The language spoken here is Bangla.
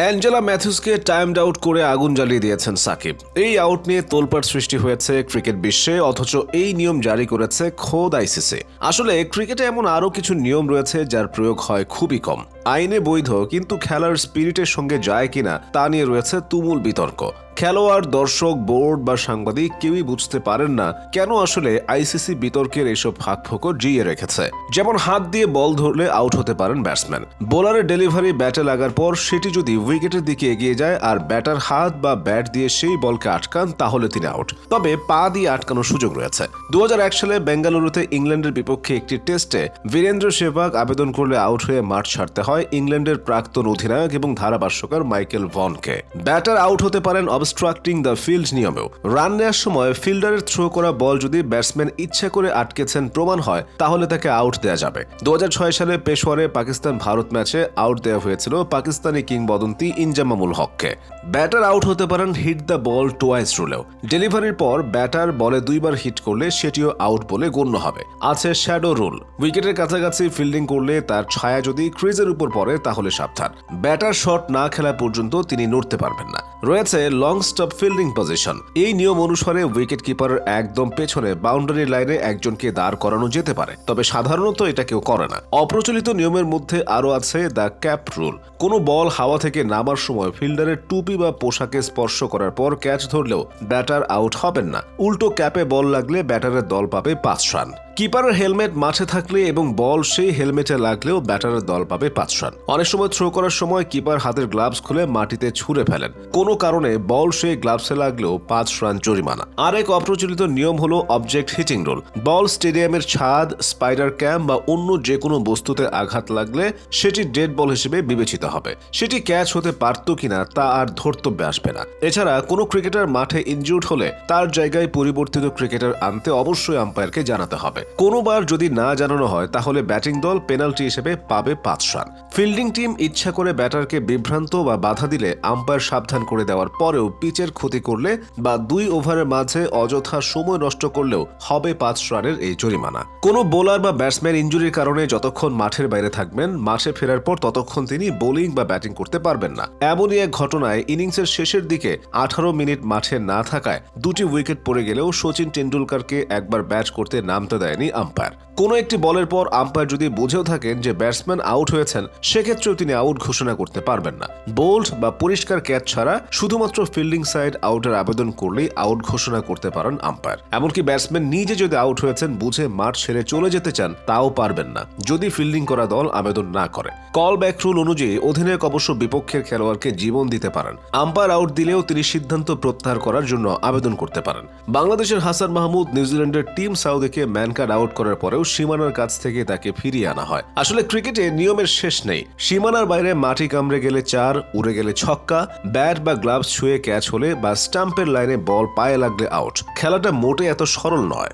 অ্যাঞ্জেলা ম্যাথুসকে টাইমড আউট করে আগুন জ্বালিয়ে দিয়েছেন সাকিব। এই আউট নিয়ে তোলপাট সৃষ্টি হয়েছে ক্রিকেট বিশ্বে, অথচ এই নিয়ম জারি করেছে খোদ আইসিসি। আসলে ক্রিকেটে এমন আরও কিছু নিয়ম রয়েছে যার প্রয়োগ হয় খুবই কম। আইনে বৈধ, কিন্তু খেলার স্পিরিটের সঙ্গে যায় কিনা তা নিয়ে রয়েছে তুমুল বিতর্ক। খেলোয়াড়, দর্শক, বোর্ড বা সাংবাদিক কেউই বুঝতে পারেন না কেন আসলে আইসিসি বিতর্কের এসব ফাঁকফোকর জিয়ে রেখেছে। যেমন হাত দিয়ে বল ধরলে আউট হতে পারেন ব্যাটসম্যান। বোলারের ডেলিভারি ব্যাটে লাগার পর সেটি যদি উইকেটের দিকে এগিয়ে যায় আর ব্যাটার হাত বা ব্যাট দিয়ে সেই বলকে আটকান, তাহলে তিনি আউট। তবে পা দিয়ে আটকানোর সুযোগ রয়েছে। দু সালে বেঙ্গালুরুতে ইংল্যান্ডের বিপক্ষে একটি টেস্টে বীরেন্দ্র সেবাগ আবেদন করলে আউট হয়ে মাঠ ছাড়তে হয় ইংল্যান্ডের প্রাক্তন অধিনায়ক এবং ধারাভাষ্যকার মাইকেল ভনকে। ব্যাটার আউট হতে পারেন অবস্ট্রাক্টিং দ্য ফিল্ড নিয়মেও। রান নেওয়ার সময় ফিল্ডারের থ্রো করা বল যদি ব্যাটসম্যান ইচ্ছা করে আটকেছেন প্রমাণ হয়, তাহলে তাকে আউট দেওয়া যাবে। দু সালে পেশোয়ারে পাকিস্তান ভারত ম্যাচে আউট দেওয়া হয়েছিল পাকিস্তানি কিংবদন্তি ইনজামামুল হককে। ব্যাটার আউট হতে পারেন হিট দ্য বল টোয়াইস রুলেও ডেলিভারির পর ব্যাটার বলে দুইবার হিট করলে সেটিও আউট বলে গণ্য হবে। আছে শ্যাডো রুল উইকেটের কাছাকাছি ফিল্ডিং করলে তার ছায়া যদি ক্রিজের উপর পড়ে, তাহলে সাবধান। ব্যাটার শট না খেলা পর্যন্ত তিনি নড়তে পারবেন না। রয়েছে লং স্টপ ফিল্ডিং পজিশন এই নিয়ম অনুসারে উইকেট কিপারের একদম পেছনে বাউন্ডারি লাইনে একজনকে দাঁড় করানো যেতে পারে। তবে সাধারণত এটা কেউ করে না। অপ্রচলিত নিয়মের মধ্যে আরও আছে দ্য ক্যাপ রুল কোনো বল হাওয়া থেকে নামার সময় ফিল্ডারের টুপি বা পোশাকে স্পর্শ করার পর ক্যাচ ধরলেও ব্যাটার আউট হবেন না। উল্টো ক্যাপে বল লাগলে ব্যাটারের দল পাবে পাঁচ রান। কিপারের হেলমেট মাঠে থাকলে এবং বল সেই হেলমেটে লাগলেও ব্যাটারের দল পাবে পাঁচ রান অনেক সময় থ্রো করার সময় কিপার হাতের গ্লাভস খুলে মাটিতে ছুঁড়ে ফেলেন। কোনো কারণে বল সেই গ্লাভসে লাগলেও পাঁচ রান জরিমানা। আরেক অপ্রচলিত নিয়ম হলো অবজেক্ট হিটিং রোল বল স্টেডিয়ামের ছাদ স্পাইডার ক্যাম্প বা অন্য যে কোনো বস্তুতে আঘাত লাগলে সেটি ডেড বল হিসেবে বিবেচিত হবে। সেটি ক্যাচ হতে পারত কিনা তা আর ধর্তব্যে আসবে না। এছাড়া কোনো ক্রিকেটার মাঠে ইনজুর্ড হলে তার জায়গায় পরিবর্তিত ক্রিকেটার আনতে অবশ্যই আম্পায়ারকে জানাতে হবে। কোনোবার যদি না জানানো হয়, তাহলে ব্যাটিং দল পেনাল্টি হিসেবে পাবে পাঁচ রান। ফিল্ডিং টিম ইচ্ছা করে ব্যাটারকে বিভ্রান্ত বা বাধা দিলে আম্পায়ার সাবধান করে দেওয়ার পরেও পিচের ক্ষতি করলে বা দুই ওভারের মাঝে অযথা সময় নষ্ট করলেও হবে পাঁচ রানের এই জরিমানা। কোনো বোলার বা ব্যাটসম্যান ইঞ্জুরির কারণে যতক্ষণ মাঠের বাইরে থাকবেন, মাঠে ফেরার পর ততক্ষণ তিনি বোলিং বা ব্যাটিং করতে পারবেন না। এমনই এক ঘটনায় ইনিংসের শেষের দিকে আঠারো মিনিট মাঠে না থাকায় দুটি উইকেট পড়ে গেলেও সচিন টেন্ডুলকারকে একবার ব্যাট করতে নামতে দেয়নি আম্পায়ার। কোনো একটি বলের পর আম্পায়ার যদি বুঝেও থাকেন যে ব্যাটসম্যান আউট হয়েছেন, সেক্ষেত্রেও তিনি আউট ঘোষণা করতে পারবেন না। বোল্ড বা পরিষ্কার ক্যাচ ছাড়া শুধুমাত্র ফিল্ডিং সাইড আউটের আবেদন করলেই আউট ঘোষণা করতে পারেন আম্পায়ার। এমনকি ব্যাটসম্যান নিজে যদি আউট হয়েছেন, বুঝে মাঠ ছেড়ে চলে যেতে চান, তাও পারবেন না, যদি ফিল্ডিং করা দল আবেদন না করে। কল ব্যাক রুল অনুযায়ী অধিনায়ক অবশ্য বিপক্ষের খেলোয়াড়কে জীবন দিতে পারেন। আম্পায়ার আউট দিলেও তিনি সিদ্ধান্ত প্রত্যাহার করার জন্য আবেদন করতে পারেন। বাংলাদেশের হাসান মাহমুদ নিউজিল্যান্ডের টিম সাউদিকে ম্যান কার্ড আউট করার পরেও সীমানার কাছ থেকে তাকে ফিরিয়ে আনা হয়। আসলে ক্রিকেটে নিয়মের শেষ নেই। সীমানার বাইরে মাটি কামড়ে গেলে চার, উড়ে গেলে ছক্কা, ব্যাট বা গ্লাভস ছুঁয়ে ক্যাচ হলে বা স্টাম্পের লাইনে বল পায়ে লাগলে আউট খেলাটা মোটে এত সরল নয়।